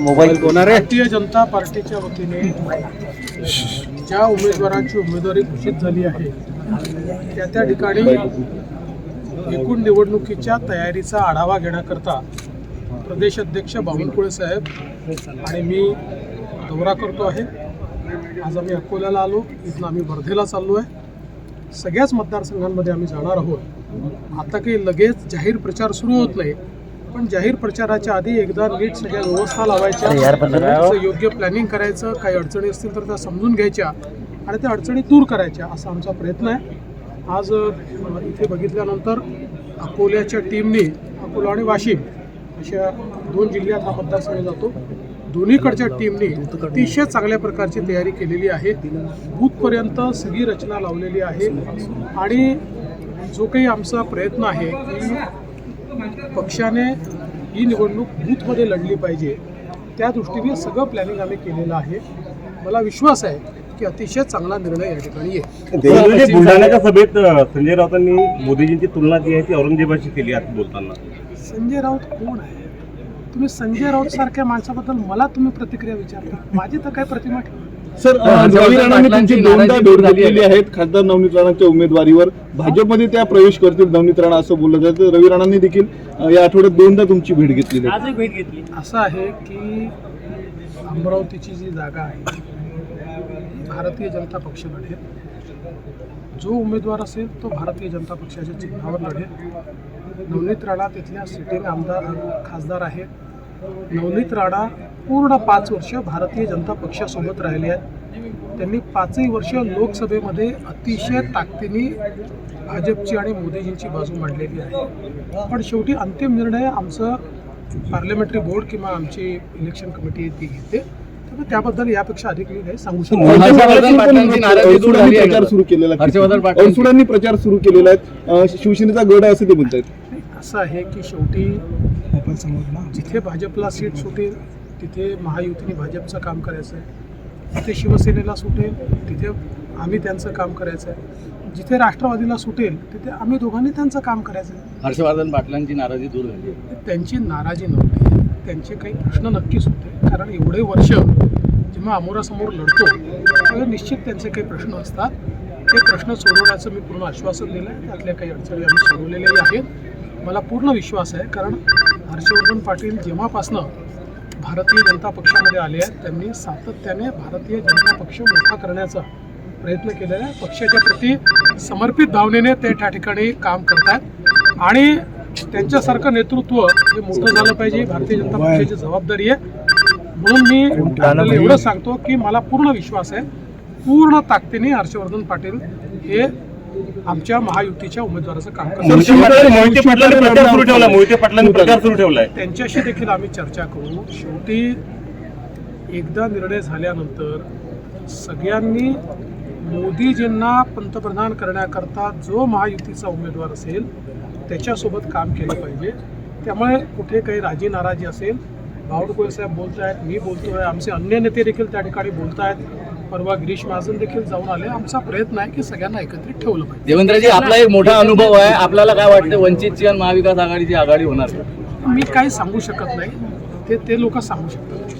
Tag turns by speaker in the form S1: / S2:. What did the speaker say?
S1: Mobile
S2: Bharatiya Janata पार्टीच्या वतीने ज्या उमेदवारांची उमेदवारी घोषित झाली आहे त्या त्या ठिकाणी एकूण निवडणुकीच्या तयारीचा आढावा घेण्याकरता प्रदेश अध्यक्ष बावनकुळे साहेब आणि मी दौरा करतो आहे. आज आम्ही अकोल्याला आलो इथून आम्ही वर्धेला चाललो आहे. सगळ्याच मतदारसंघांमध्ये आम्ही जाणार आहोत. आता काही लगेच जाहीर प्रचार सुरू होत नाही पण जाहीर प्रचाराच्या आधी एकदा नीट सगळ्या व्यवस्था लावायच्या. योग्य प्लॅनिंग करायचं. काही अडचणी असतील तर त्या समजून घ्यायच्या आणि त्या अडचणी दूर करायच्या असा आमचा प्रयत्न आहे. आज इथे बघितल्यानंतर अकोल्याच्या टीमने अकोला आणि वाशिम अशा दोन जिल्ह्यात हा मतदारसंघ जातो. दोन्हीकडच्या टीमने अतिशय चांगल्या प्रकारची तयारी केलेली आहे. बूथपर्यंत सगळी रचना लावलेली आहे. आणि जो काही आमचा प्रयत्न आहे की पक्षाने ही निवडणूक बूथमध्ये लढली पाहिजे. त्या दृष्टीने सगळं प्लॅनिंग आम्ही केलेलं आहे. मला विश्वास आहे की अतिशय चांगला निर्णय या ठिकाणी येईल.
S3: म्हणजे बुलढाण्याच्या सभेत संजय राऊतांनी मोदीजींची तुलना जी आहे ती औरंगजेबाशी केली आहे बोलताना.
S2: संजय राऊत कोण आहे? तुम्ही संजय राऊत सारख्या माणसाबद्दल मला तुम्ही प्रतिक्रिया विचारता. माझी तर काय प्रतिमा ठेवा
S4: सर रवी राणांनी तुमची दोनदा भेट घेतलेली आहेत खासदार नवनीत राणांच्या उमेदवारीवर. भाजपमध्ये त्या प्रवेश करतील नवनीत राणा असं बोललं जातं. रवी राणांनी देखील या आठवड्यात दोनदा तुमची भेट घेतलेली आहे.
S2: असं आहे की अमरावतीची जी जागा आहे भारतीय जनता पक्ष लढेल. जो उमेदवार असेल तो भारतीय जनता पक्षाच्या चिन्हावर लढेल. नवनीत राणा तिथल्या सिटिंग आमदार खासदार आहेत. नवनीत राणा पूर्ण पाच वर्ष भारतीय जनता पक्षासोबत राहिले आहेत त्यांनी पाचही वर्ष लोकसभेमध्ये अतिशय ताकदीने भाजपची आणि मोदीजींची बाजू मांडलेली आहे पण शेवटी अंतिम निर्णय आमचं पार्लमेंटरी बोर्ड किंवा आमची इलेक्शन कमिटी ती घेते त्याबद्दल यापेक्षा अधिक मी काही सांगू शकतो.
S4: हर्षवर्धन प्रचार
S1: का?
S4: सुरू केलेला आहे.
S1: हर्षवर्धन पाटलांची-
S4: अडसुडांनी प्रचार सुरू केलेला आहे अ, शिवसेनेचा गड आहे असं ते म्हणतात
S2: असं आहे की शेवटी जिथे भाजपला सीट सुटेल तिथे महायुतीने भाजपचं काम करायचं आहे जिथे शिवसेनेला सुटेल तिथे आम्ही त्यांचं काम करायचं आहे जिथे राष्ट्रवादीला सुटेल तिथे आम्ही दोघांनी त्यांचं काम करायचं आहे
S1: हर्षवर्धन पाटलांची नाराजी दूर झाली.
S2: त्यांची नाराजी नव्हती. त्यांचे काही प्रश्न नक्कीच होते. कारण एवढे वर्ष जेव्हा अमोरासमोर लढतो तेव्हा निश्चित त्यांचे काही प्रश्न असतात. ते प्रश्न सोडवण्याचं मी पूर्ण आश्वासन दिलं आहे त्यातल्या काही अडचणी आम्ही सोडवलेल्याही आहेत. मला पूर्ण विश्वास आहे. कारण हर्षवर्धन पाटील जेव्हापासनं भारतीय जनता पक्षामध्ये आले आहेत त्यांनी सातत्याने भारतीय जनता पक्ष मोठा करण्याचा प्रयत्न केलेला आहे. पक्षाच्या प्रती समर्पित भावनेने ते त्या ठिकाणी काम करतात आणि त्यांच्यासारखं नेतृत्व हे मोठं झालं पाहिजे. भारतीय जनता पक्षाची जबाबदारी आहे. म्हणून मी एवढं सांगतो की मला पूर्ण विश्वास आहे. पूर्ण ताकदीने हर्षवर्धन पाटील हे आमच्या महायुतीच्या उमेदवाराचं काम करतात
S3: मोहिते पाटलांनी प्रचार सुरू ठेवला मोहिते पाटलांनी प्रचार सुरू ठेवलाय.
S2: त्यांच्याशी देखील आम्ही चर्चा करू. शेवटी एकदा निर्णय झाल्यानंतर सगळ्यांनी मोदीजींना पंतप्रधान करण्याकरता जो महायुतीचा उमेदवार असेल त्याच्यासोबत काम केलं पाहिजे. त्यामुळे कुठे काही राजी नाराजी असेल बावडकुळे साहेब बोलत आहेत मी बोलतो आहे आमचे अन्य नेते देखील त्या ठिकाणी बोलत आहेत परवा गिरीश महाजन देखील जाऊन आले. आमचा प्रयत्न आहे की सगळ्यांना एकत्रित ठेवलं पाहिजे.
S1: देवेंद्रजी आपला एक मोठा अनुभव आहे. आपल्याला काय वाटतं वंचितची आणि महाविकास आघाडीची आघाडी होणार?
S2: मी काही सांगू शकत नाही. ते ते लोक सांगू शकतात.